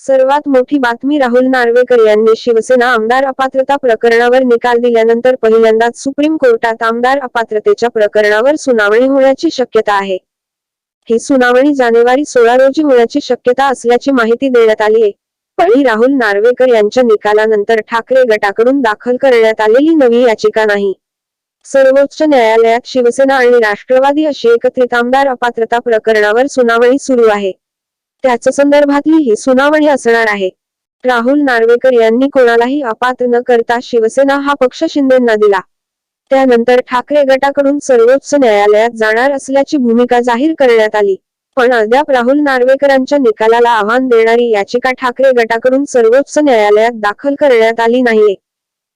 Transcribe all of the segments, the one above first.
सर्वात मोठी बातमी राहुल नार्वेकर यांनी शिवसेना आमदार अपात्रता प्रकरणावर निकाल दिल्यानंतर पहिल्यांदाच सुप्रीम कोर्टात आमदार अपात्रतेच्या प्रकरणावर सुनावणी होण्याची शक्यता आहे. ही सुनावणी जानेवारी सोळा रोजी होण्याची शक्यता असल्याची माहिती देण्यात आली आहे. पण ही राहुल नार्वेकर यांच्या निकालानंतर ठाकरे गटाकडून दाखल करण्यात आलेली नवी याचिका नाही. सर्वोच्च न्यायालयात शिवसेना आणि राष्ट्रवादी अशी एकत्रित आमदार अपात्रता प्रकरणावर सुनावणी सुरू आहे. त्याच संदर्भातली ही सुनावणी असणार आहे. राहुल नार्वेकर यांनी कोणालाही अपात्र न करता शिवसेना हा पक्ष शिंदेना दिला. त्यानंतर ठाकरे गटाकडून सर्वोच्च न्यायालयात जाणार असल्याची भूमिका जाहीर करण्यात आली. पण अद्याप राहुल नार्वेकरांच्या निकालाला आव्हान देणारी याचिका ठाकरे गटाकडून सर्वोच्च न्यायालयात दाखल करण्यात आली नाहीये.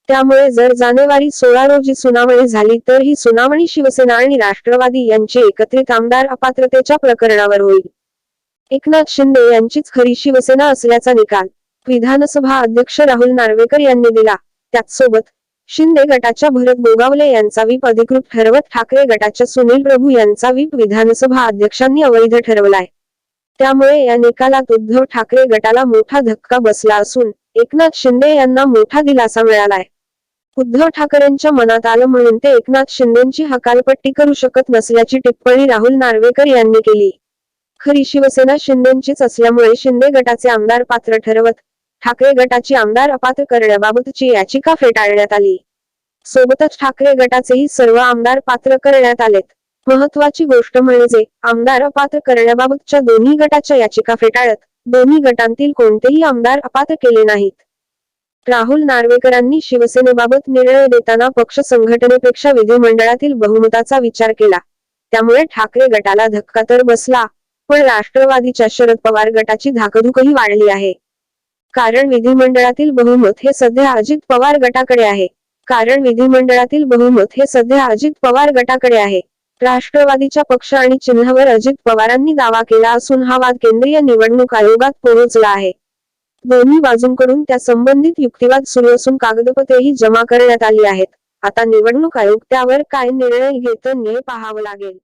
त्यामुळे जर जानेवारी सोळा रोजी सुनावणी झाली तर ही सुनावणी शिवसेना आणि राष्ट्रवादी यांची एकत्रित आमदार अपात्रतेच्या प्रकरणावर होईल. एकनाथ शिंदे यांचीच खरी शिवसेना असल्याचा निकाल विधानसभा अध्यक्ष राहुल नार्वेकर यांनी दिला. त्याचसोबत शिंदे गटाच्या भरत गोगावले यांचा विप अधिकृत ठरवत ठाकरे गटाच्या सुनील प्रभू यांचा विप विधानसभा अध्यक्षांनी अवैध ठरवलाय. त्यामुळे या निकालात उद्धव ठाकरे गटाला मोठा धक्का बसला असून एकनाथ शिंदे यांना मोठा दिलासा मिळालाय. उद्धव ठाकरेंच्या मनात आलं म्हणून ते एकनाथ शिंदेची हकालपट्टी करू शकत नसल्याची टिप्पणी राहुल नार्वेकर यांनी केली. खरी शिवसेना शिंदेचीच असल्यामुळे शिंदे गटाचे आमदार पात्र ठरवत ठाकरे गटाची आमदार अपात्र करण्याबाबतची याचिका फेटाळण्यात आली. सोबतच ठाकरे गटाचेही सर्व आमदार पात्र करण्यात आलेत. महत्वाची गोष्ट म्हणजे आमदार अपात्र करण्याबाबतच्या दोन्ही गटाच्या याचिका फेटाळत दोन्ही गटांतील कोणतेही आमदार अपात्र केले नाहीत. राहुल नार्वेकरांनी शिवसेनेबाबत निर्णय देताना पक्ष संघटनेपेक्षा विधिमंडळातील बहुमताचा विचार केला. त्यामुळे ठाकरे गटाला धक्का तर बसला पण राष्ट्रवादीच्या शरद पवार गटाची धाकधुकही वाढली आहे. कारण विधिमंडळातील बहुमत हे सध्या अजित पवार गटाकडे आहे. कारण विधिमंडळातील बहुमत हे सध्या अजित पवार गटाकडे आहे. राष्ट्रवादीच्या पक्ष आणि चिन्हावर अजित पवारांनी दावा केला असून हा वाद केंद्रीय निवडणूक आयोगात पोहोचला आहे. दोन्ही बाजूंकडून त्या संबंधित युक्तिवाद सुरू असून कागदपत्रेही जमा करण्यात आली आहेत. आता निवडणूक आयोग त्यावर काय निर्णय घेतो हे पाहावं लागेल.